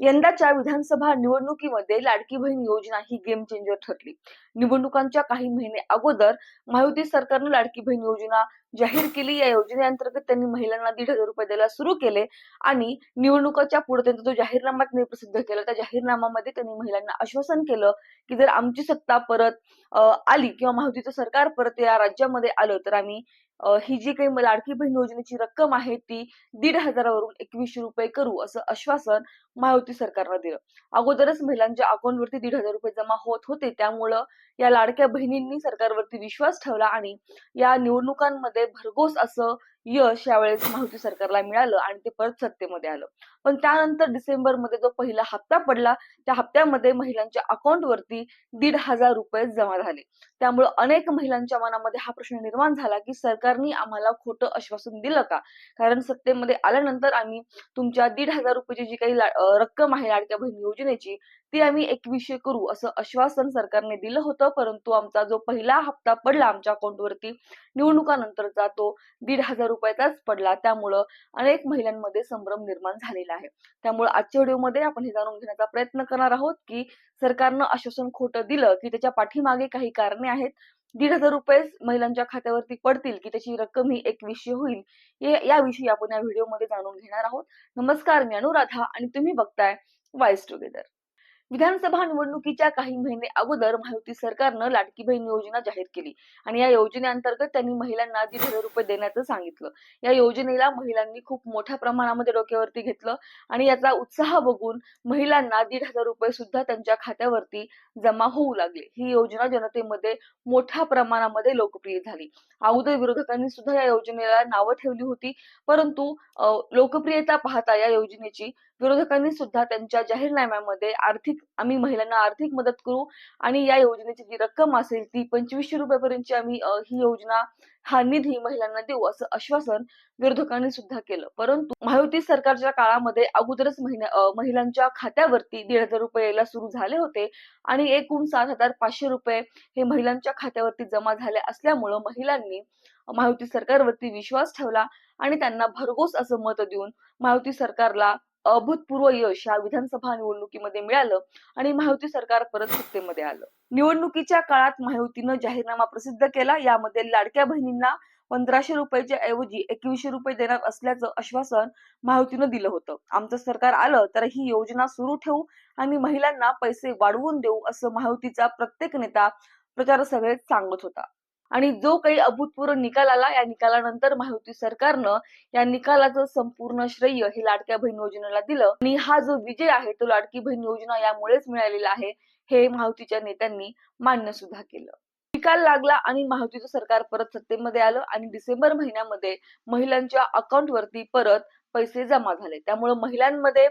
यंदाच्या विधानसभा निवडणुकीमध्ये लाडकी बहीण योजना ही गेम चेंजर ठरली. निवडणुकांच्या काही महिने अगोदर महायुती सरकारनं लाडकी बहीण योजना जाहीर केली. या योजनेअंतर्गत त्यांनी महिलांना दीड हजार रुपये द्यायला सुरू केले आणि निवडणुकाच्या पुढे त्यांचा जो जाहीरनामा त्यांनी प्रसिद्ध केला. त्या जाहीरनाम्यामध्ये त्यांनी महिलांना आश्वासन केलं की जर आमची सत्ता परत आली किंवा महायुतीचं सरकार परत या राज्यामध्ये आलं तर आम्ही ही जी काही लाडकी बहीण योजनेची रक्कम आहे ती दीड हजारावरून एकवीसशे रुपये करू असं आश्वासन महायुती सरकारनं दिलं. अगोदरच महिलांच्या अकाउंटवरती दीड हजार रुपये जमा होत होते. त्यामुळं या लाडक्या बहिणींनी सरकारवरती विश्वास ठेवला आणि या निवडणुकांमध्ये भरघोस असं यश यावेळेस महायुती सरकारला मिळालं आणि ते परत सत्तेमध्ये आलं. पण त्यानंतर डिसेंबरमध्ये जो पहिला हप्ता पडला त्या हप्त्यामध्ये महिलांच्या अकाउंटवरती दीड हजार रुपये जमा झाले. त्यामुळे अनेक महिलांच्या मनामध्ये हा प्रश्न निर्माण झाला की सरकारने आम्हाला खोटं आश्वासन दिलं का? कारण सत्तेमध्ये आल्यानंतर आम्ही तुमच्या दीड हजार रुपयाची जी काही रक्कम आहे लाडक्या बहीण योजनेची ती आम्ही एकवीसशे करू असं आश्वासन सरकारने दिलं होतं. परंतु आमचा जो पहिला हप्ता पडला आमच्या अकाउंटवरती निवडणुकानंतरचा तो दीड हजार रुपयाचाच पडला. त्यामुळं अनेक महिलांमध्ये संभ्रम निर्माण झालेला आहे. त्यामुळे आजच्या व्हिडिओमध्ये आपण हे जाणून घेण्याचा प्रयत्न करणार आहोत की सरकारनं आश्वासन खोटं दिलं की त्याच्या पाठीमागे काही कारणे आहेत. दीड हजार रुपये महिलांच्या खात्यावरती पडतील की त्याची रक्कम ही एकवीसशे होईल याविषयी आपण या व्हिडिओमध्ये जाणून घेणार आहोत. नमस्कार मी अनुराधा आणि तुम्ही बघताय वाईस टुगेदर विधानसभा निवडणुकीच्या काही महिने अगोदर महायुती सरकारनं लाडकी बहीण योजना जाहीर केली. आणि या योजनेअंतर्गत त्यांनी महिलांना दीड हजार रुपये देण्याचं सांगितलं. या योजनेला महिलांनी खूप मोठ्या प्रमाणामध्ये डोक्यावरती घेतलं आणि याचा उत्साह बघून महिलांना दीड हजार रुपये सुद्धा त्यांच्या खात्यावरती जमा होऊ लागले. ही योजना जनतेमध्ये मोठ्या प्रमाणामध्ये लोकप्रिय झाली. अगोदर विरोधकांनी सुद्धा या योजनेला नावं ठेवली होती परंतु लोकप्रियता पाहता या योजनेची विरोधकांनी सुद्धा त्यांच्या जाहीरनाम्यामध्ये आर्थिक आम्ही महिलांना आर्थिक मदत करू आणि या योजनेची जी रक्कम असेल ती पंचवीसशे रुपयापर्यंतची आम्ही ही योजना हा निधी महिलांना देऊ असं आश्वासन विरोधकांनी सुद्धा केलं. परंतु महायुती सरकारच्या काळामध्ये अगोदरच महिलांच्या खात्यावरती दीड हजार रुपये यायला सुरू झाले होते आणि एकूण सात हजार पाचशे रुपये हे महिलांच्या खात्यावरती जमा झाले असल्यामुळं महिलांनी महायुती सरकारवरती विश्वास ठेवला आणि त्यांना भरघोस असं मत देऊन महायुती सरकारला अभूतपूर्व यश या विधानसभा निवडणुकीमध्ये मिळालं आणि महायुती सरकार परत सत्तेमध्ये आलं. निवडणुकीच्या काळात महायुतीनं जाहीरनामा प्रसिद्ध केला. यामध्ये लाडक्या बहिणींना पंधराशे रुपयाच्या ऐवजी एकवीसशे रुपये देणार असल्याचं आश्वासन महायुतीनं दिलं होतं. आमचं सरकार आलं तर ही योजना सुरू ठेवू आणि महिलांना पैसे वाढवून देऊ असं महायुतीचा प्रत्येक नेता प्रचार सभेत सांगत होता. आणि जो काही अभूतपूर्व निकाल आला या निकालानंतर महायुती सरकारनं या निकालाचं संपूर्ण श्रेय हे लाडक्या बहीण योजनेला दिलं. आणि हा जो विजय आहे तो लाडकी बहीण योजना यामुळेच मिळालेला आहे हे महायुतीच्या नेत्यांनी मान्य सुद्धा केलं. निकाल लागला आणि महायुतीचं सरकार परत सत्तेमध्ये आलं आणि डिसेंबर महिन्यामध्ये महिलांच्या अकाउंटवरती परत पैसे जमा झाले. त्यामुळे महिलांमध्ये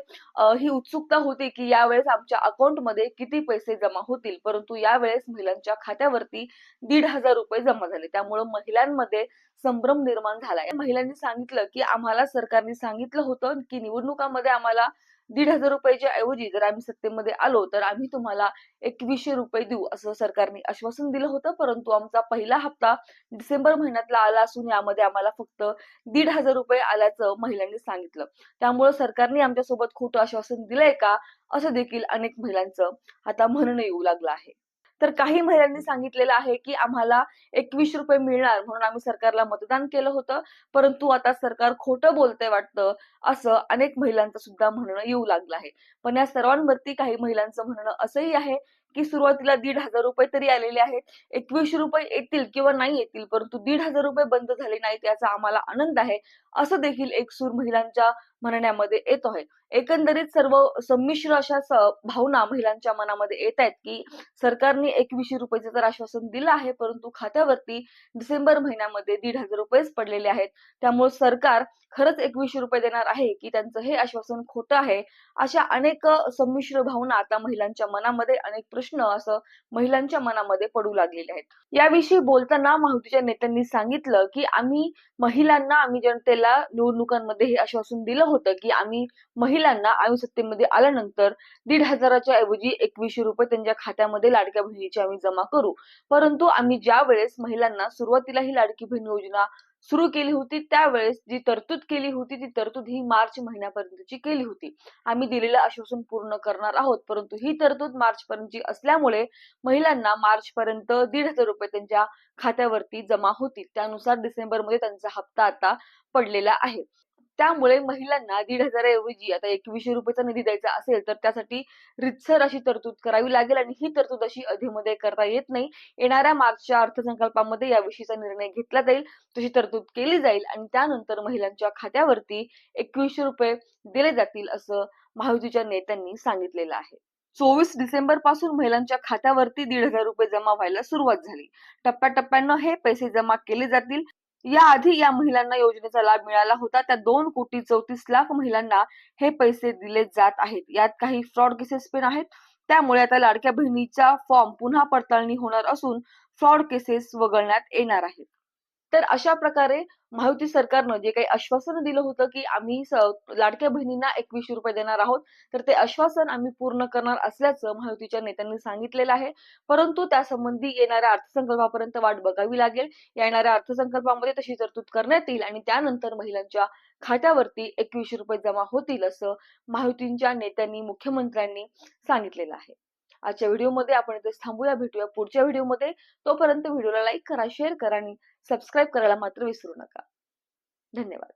ही उत्सुकता होती की यावेळेस आमच्या अकाउंटमध्ये किती पैसे जमा होतील. परंतु यावेळेस महिलांच्या खात्यावरती दीड हजार रुपये जमा झाले. त्यामुळे महिलांमध्ये संभ्रम निर्माण झाला. महिलांनी सांगितलं की आम्हाला सरकारने सांगितलं होतं की निवडणुकामध्ये आम्हाला दीड हजार रुपयाच्या ऐवजी जर आम्ही सत्तेमध्ये आलो तर आम्ही तुम्हाला एकवीसशे रुपये देऊ असं सरकारने आश्वासन दिलं होतं. परंतु आमचा पहिला हप्ता डिसेंबर महिन्यातला आला असून यामध्ये आम्हाला फक्त दीड हजार रुपये आल्याचं महिलांनी सांगितलं. त्यामुळे सरकारने आमच्यासोबत खोटं आश्वासन दिलंय का असं देखील अनेक महिलांचं आता म्हणणं येऊ लागलं आहे. तर काही महिलांनी सांगितलेलं आहे की आम्हाला एकवीस रुपये मिळणार म्हणून आम्ही सरकारला मतदान केलं होतं. परंतु आता सरकार खोटं बोलतंय वाटतं असं अनेक महिलांचं सुद्धा म्हणणं येऊ लागलं आहे. पण या सर्वांवरती काही महिलांचं म्हणणं असंही आहे की सुरुवातीला दीड हजार रुपये तरी आलेले आहेत. एकवीसशे रुपये येतील किंवा नाही येतील परंतु दीड हजार रुपये बंद झाले नाहीत याचा आम्हाला आनंद आहे असं देखील एक सूर महिलांच्या म्हणण्यामध्ये येत आहे. एकंदरीत सर्व संमिश्र अशा भावना महिलांच्या मनामध्ये येत आहेत की सरकारने एकवीसशे रुपयाचं तर आश्वासन दिलं आहे परंतु खात्यावरती डिसेंबर महिन्यामध्ये दीड हजार रुपयेच पडलेले आहेत. त्यामुळे सरकार खरंच एकवीसशे रुपये देणार आहे की त्यांचं हे आश्वासन खोटं आहे? अशा अनेक संमिश्र भावना आता महिलांच्या मनामध्ये अनेक प्रश्न असं महिलांच्या मनामध्ये पडू लागलेले आहेत. याविषयी बोलताना माहुतीच्या नेत्यांनी सांगितलं की आम्ही महिलांना आम्ही जनतेला निवडणुकांमध्ये हे आश्वासन दिलं होतं की आम्ही महिलांना आम्ही सत्तेमध्ये आल्यानंतर दीड हजाराच्या ऐवजी एकवीसशे रुपये त्यांच्या खात्यामध्ये लाडक्या बहिणीची आम्ही जमा करू. परंतु आम्ही ज्या वेळेस महिलांना सुरुवातीला ही लाडकी बहीण योजना सुरू केली होती त्यावेळेस जी तरतूद केली होती ती तरतूद ही मार्च महिन्यापर्यंतची केली होती. आम्ही दिलेलं आश्वासन पूर्ण करणार आहोत परंतु ही तरतूद मार्च पर्यंतची असल्यामुळे महिलांना मार्च पर्यंत दीड हजार रुपये त्यांच्या खात्यावरती जमा होतील. त्यानुसार डिसेंबरमध्ये त्यांचा हप्ता आता पडलेला आहे. त्यामुळे महिलांना दीड हजाराऐवजी आता एकवीसशे रुपयाचा निधी द्यायचा असेल तर त्यासाठी रितसर अशी तरतूद करावी लागेल आणि ही तरतूद अशी अधेमध्ये करता येत नाही. येणाऱ्या मार्चच्या अर्थसंकल्पामध्ये याविषयीचा निर्णय घेतला जाईल तशी तरतूद केली जाईल आणि त्यानंतर महिलांच्या खात्यावरती एकवीसशे रुपये दिले जातील असं महायुतीच्या नेत्यांनी सांगितलेलं आहे. चोवीस डिसेंबरपासून महिलांच्या खात्यावरती दीड हजार रुपये जमा व्हायला सुरुवात झाली. टप्प्याटप्प्यानं हे पैसे जमा केले जातील. याआधी या महिलांना योजनेचा लाभ मिळाला होता. त्या दोन कोटी चौतीस लाख महिलांना हे पैसे दिले जात आहेत. यात काही फ्रॉड केसेस पण आहेत. त्यामुळे आता लाडक्या बहिणीचा फॉर्म पुन्हा पडताळणी होणार असून फ्रॉड केसेस वगळण्यात येणार आहेत. तर अशा प्रकारे महायुती सरकारनं जे काही आश्वासन दिलं होतं की आम्ही लाडक्या बहिणींना एकवीसशे रुपये देणार आहोत तर ते आश्वासन आम्ही पूर्ण करणार असल्याचं महायुतीच्या नेत्यांनी सांगितलेलं आहे. परंतु त्यासंबंधी येणाऱ्या अर्थसंकल्पापर्यंत वाट बघावी लागेल. येणाऱ्या अर्थसंकल्पामध्ये तशी तरतूद करण्यात येईल आणि त्यानंतर महिलांच्या खात्यावरती एकवीसशे रुपये जमा होतील असं महायुतींच्या नेत्यांनी मुख्यमंत्र्यांनी सांगितलेलं आहे. आजच्या व्हिडिओमध्ये आपण इथेच थांबूया भेटूया पुढच्या व्हिडिओमध्ये तोपर्यंत व्हिडिओला लाईक करा शेअर करा आणि सबस्क्राईब करायला मात्र विसरू नका. धन्यवाद.